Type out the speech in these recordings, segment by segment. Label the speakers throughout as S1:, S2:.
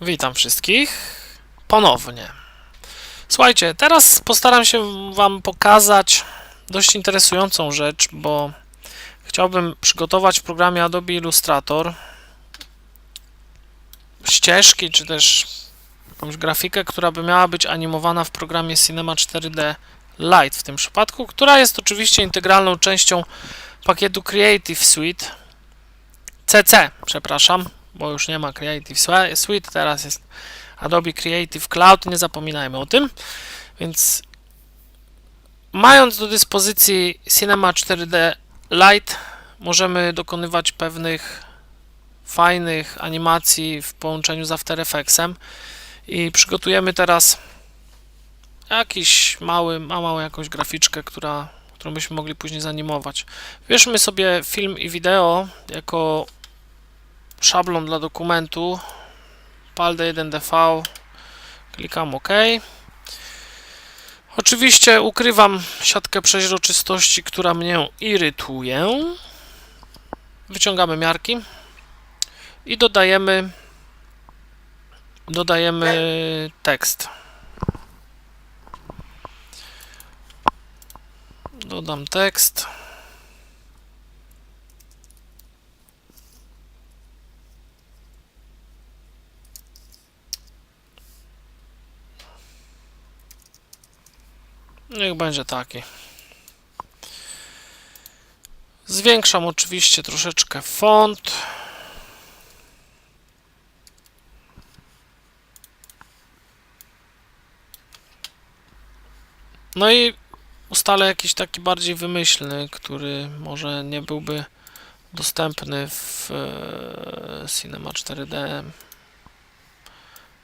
S1: Witam wszystkich ponownie. Słuchajcie, teraz postaram się Wam pokazać dość interesującą rzecz, bo chciałbym przygotować w programie Adobe Illustrator ścieżki, czy też jakąś grafikę, która by miała być animowana w programie Cinema 4D Lite w tym przypadku, która jest oczywiście integralną częścią pakietu Creative Suite CC, przepraszam, bo już nie ma Creative Suite, teraz jest Adobe Creative Cloud, nie zapominajmy o tym. Więc mając do dyspozycji Cinema 4D Lite, możemy dokonywać pewnych fajnych animacji w połączeniu z After Effectsem i przygotujemy teraz jakiś mały, ma małą jakąś graficzkę, która, którą byśmy mogli później zanimować. Wybierzmy sobie film i wideo jako szablon dla dokumentu PALD1DV klikam OK. Oczywiście ukrywam siatkę przeźroczystości, która mnie irytuje. Wyciągamy miarki i dodajemy dodajemy tekst. Dodam tekst Niech będzie taki. Zwiększam oczywiście troszeczkę font. No i ustalę jakiś taki bardziej wymyślny, który może nie byłby dostępny w e, Cinema 4D.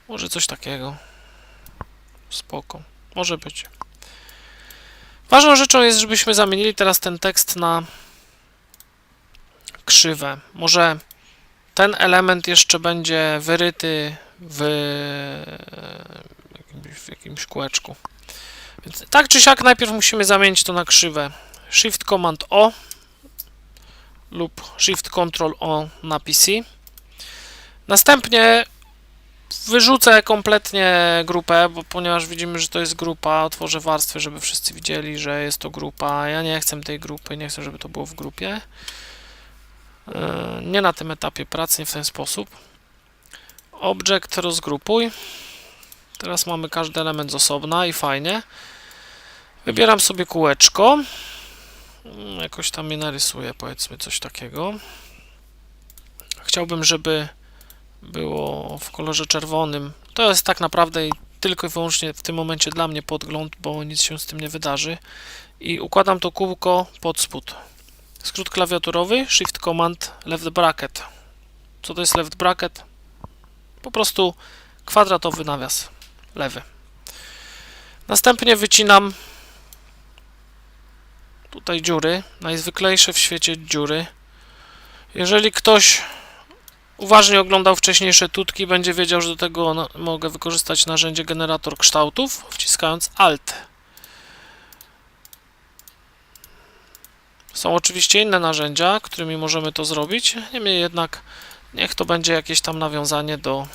S1: Może coś takiego. Spoko. Może być. Ważną rzeczą jest, żebyśmy zamienili teraz ten tekst na krzywę. Może ten element jeszcze będzie wyryty w w jakimś kółeczku. Więc tak czy siak najpierw musimy zamienić to na krzywę. Shift Command O lub Shift Control O na PC. Następnie Wyrzucę kompletnie grupę, bo ponieważ widzimy, że to jest grupa, otworzę warstwę, żeby wszyscy widzieli, że jest to grupa. Ja nie chcę tej grupy, nie chcę, żeby to było w grupie. E, nie na tym etapie pracy, nie w ten sposób. Object rozgrupuj. Teraz mamy każdy element z osobna i fajnie. Wybieram sobie kółeczko. Mm, jakoś tam je narysuję, powiedzmy coś takiego. Chciałbym, żeby było w kolorze czerwonym. To jest tak naprawdę tylko i wyłącznie w tym momencie dla mnie podgląd, bo nic się z tym nie wydarzy. I układam to kółko pod spód. Skrót klawiaturowy Shift Command Left Bracket. Co to jest left bracket? Po prostu kwadratowy nawias lewy. Następnie wycinam tutaj dziury, najzwyklejsze w świecie dziury. Jeżeli ktoś uważnie oglądał wcześniejsze tutki, będzie wiedział, że do tego mogę wykorzystać narzędzie generator kształtów, wciskając Alt. Są oczywiście inne narzędzia, którymi możemy to zrobić, niemniej jednak niech to będzie jakieś tam nawiązanie do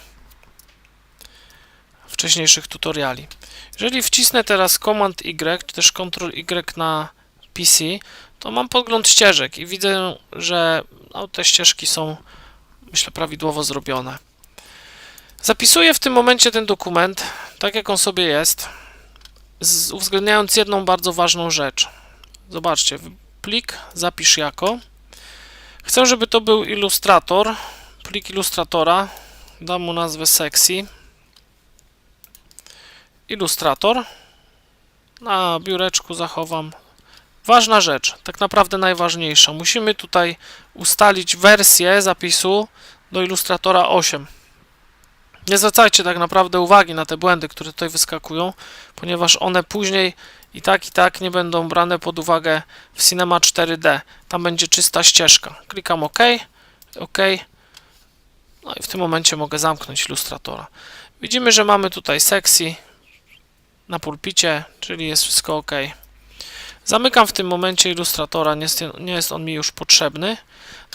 S1: wcześniejszych tutoriali. Jeżeli wcisnę teraz Command Y, czy też Ctrl Y na PC, to mam podgląd ścieżek i widzę, że no, te ścieżki są myślę, prawidłowo zrobione. Zapisuję w tym momencie ten dokument, tak jak on sobie jest, z, uwzględniając jedną bardzo ważną rzecz. Zobaczcie, plik zapisz jako. Chcę, żeby to był ilustrator, plik ilustratora, dam mu nazwę sexy. Ilustrator. Na biureczku zachowam Ważna rzecz, tak naprawdę najważniejsza. Musimy tutaj ustalić wersję zapisu do Illustratora 8. Nie zwracajcie tak naprawdę uwagi na te błędy, które tutaj wyskakują, ponieważ one później i tak i tak nie będą brane pod uwagę w Cinema 4D. Tam będzie czysta ścieżka. Klikam OK, OK. No i w tym momencie mogę zamknąć Illustratora. Widzimy, że mamy tutaj sekcji na pulpicie, czyli jest wszystko OK. Zamykam w tym momencie Illustratora, nie jest, nie jest on mi już potrzebny.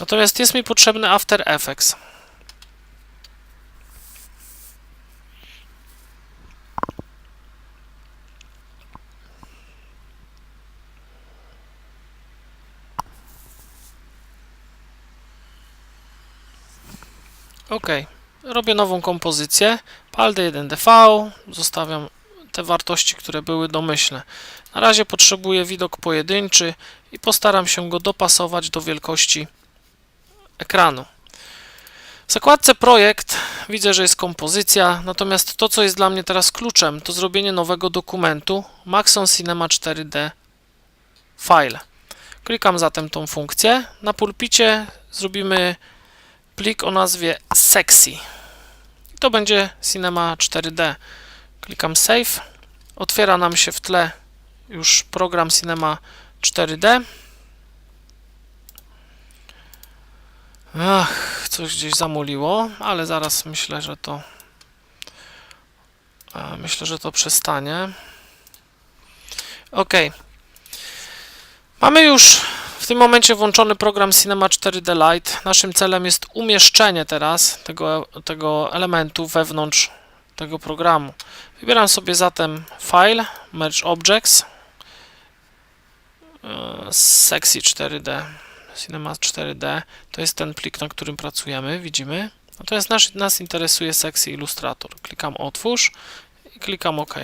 S1: Natomiast jest mi potrzebny After Effects. OK, robię nową kompozycję, Palde 1DV, zostawiam te wartości, które były domyślne. Na razie potrzebuję widok pojedynczy i postaram się go dopasować do wielkości ekranu. W zakładce projekt widzę, że jest kompozycja, natomiast to, co jest dla mnie teraz kluczem, to zrobienie nowego dokumentu Maxon Cinema 4D File. Klikam zatem tą funkcję. Na pulpicie zrobimy plik o nazwie sexy. I to będzie Cinema 4D. Klikam Save. Otwiera nam się w tle już program Cinema 4D. Ach, coś gdzieś zamuliło, ale zaraz myślę, że to e, myślę, że to przestanie. OK. Mamy już w tym momencie włączony program Cinema 4D Lite. Naszym celem jest umieszczenie teraz tego, tego elementu wewnątrz tego programu. Wybieram sobie zatem File, Merge Objects, e, Sexy 4D, Cinema 4D. To jest ten plik, na którym pracujemy, widzimy. Natomiast nas, nas interesuje Sexy Illustrator. Klikam Otwórz i klikam OK.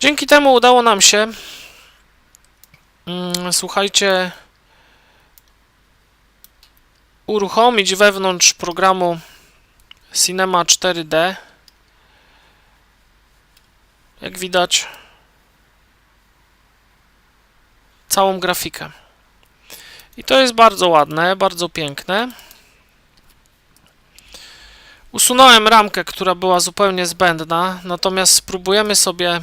S1: Dzięki temu udało nam się Mm, słuchajcie, uruchomić wewnątrz programu Cinema 4D. Jak widać, całą grafikę. I to jest bardzo ładne, bardzo piękne. Usunąłem ramkę, która była zupełnie zbędna, natomiast spróbujemy sobie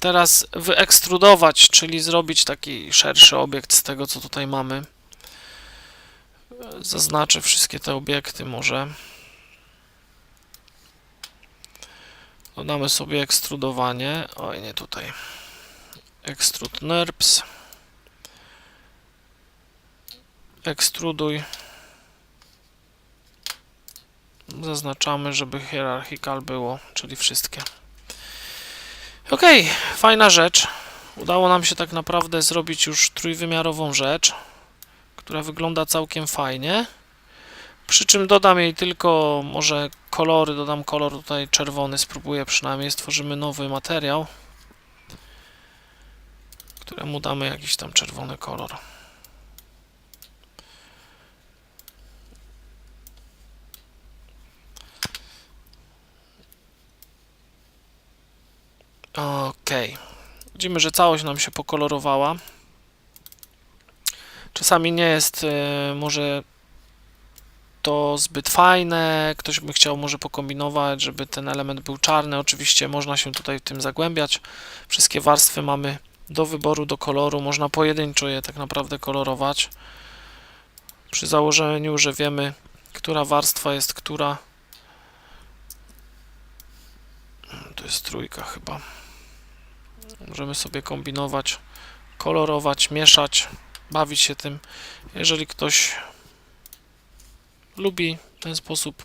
S1: teraz wyekstrudować, czyli zrobić taki szerszy obiekt z tego, co tutaj mamy. Zaznaczę wszystkie te obiekty może. Dodamy sobie ekstrudowanie. Oj, nie tutaj. Extrude NURBS. Ekstruduj. Zaznaczamy, żeby hierarchical było, czyli wszystkie. Ok, fajna rzecz. Udało nam się tak naprawdę zrobić już trójwymiarową rzecz, która wygląda całkiem fajnie. Przy czym dodam jej tylko może kolory, dodam kolor tutaj czerwony, spróbuję przynajmniej, stworzymy nowy materiał, któremu damy jakiś tam czerwony kolor. Ok. Widzimy, że całość nam się pokolorowała. Czasami nie jest y, może to zbyt fajne. Ktoś by chciał może pokombinować, żeby ten element był czarny. Oczywiście można się tutaj w tym zagłębiać. Wszystkie warstwy mamy do wyboru, do koloru. Można pojedynczo je tak naprawdę kolorować. Przy założeniu, że wiemy, która warstwa jest która. To jest trójka chyba. Możemy sobie kombinować, kolorować, mieszać, bawić się tym. Jeżeli ktoś lubi w ten sposób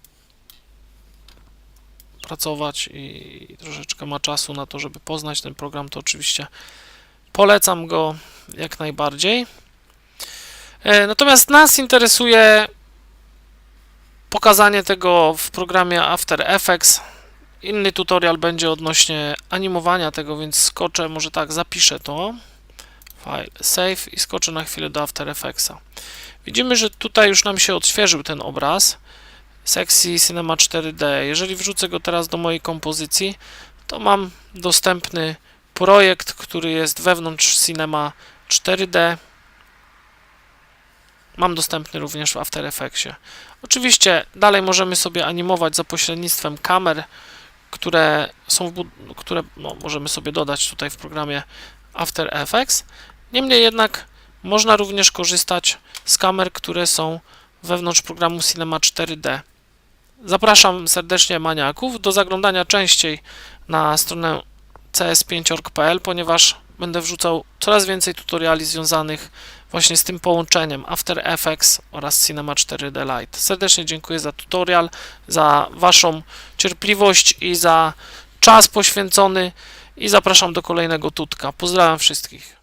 S1: pracować i troszeczkę ma czasu na to, żeby poznać ten program, to oczywiście polecam go jak najbardziej. E, natomiast nas interesuje pokazanie tego w programie After Effects Inny tutorial będzie odnośnie animowania tego, więc skoczę, może tak, zapiszę to. File save i skoczę na chwilę do After Effectsa. Widzimy, że tutaj już nam się odświeżył ten obraz sekcji Cinema 4D. Jeżeli wrzucę go teraz do mojej kompozycji, to mam dostępny projekt, który jest wewnątrz Cinema 4D. Mam dostępny również w After Effectsie. Oczywiście dalej możemy sobie animować za pośrednictwem kamer, które są, które no, możemy sobie dodać tutaj w programie After Effects. Niemniej jednak można również korzystać z kamer, które są wewnątrz programu Cinema 4D. Zapraszam serdecznie maniaków do zaglądania częściej na stronę cs5.org.pl, ponieważ będę wrzucał coraz więcej tutoriali związanych właśnie z tym połączeniem After Effects oraz Cinema 4D Lite. Serdecznie dziękuję za tutorial, za Waszą cierpliwość i za czas poświęcony i zapraszam do kolejnego tutka. Pozdrawiam wszystkich.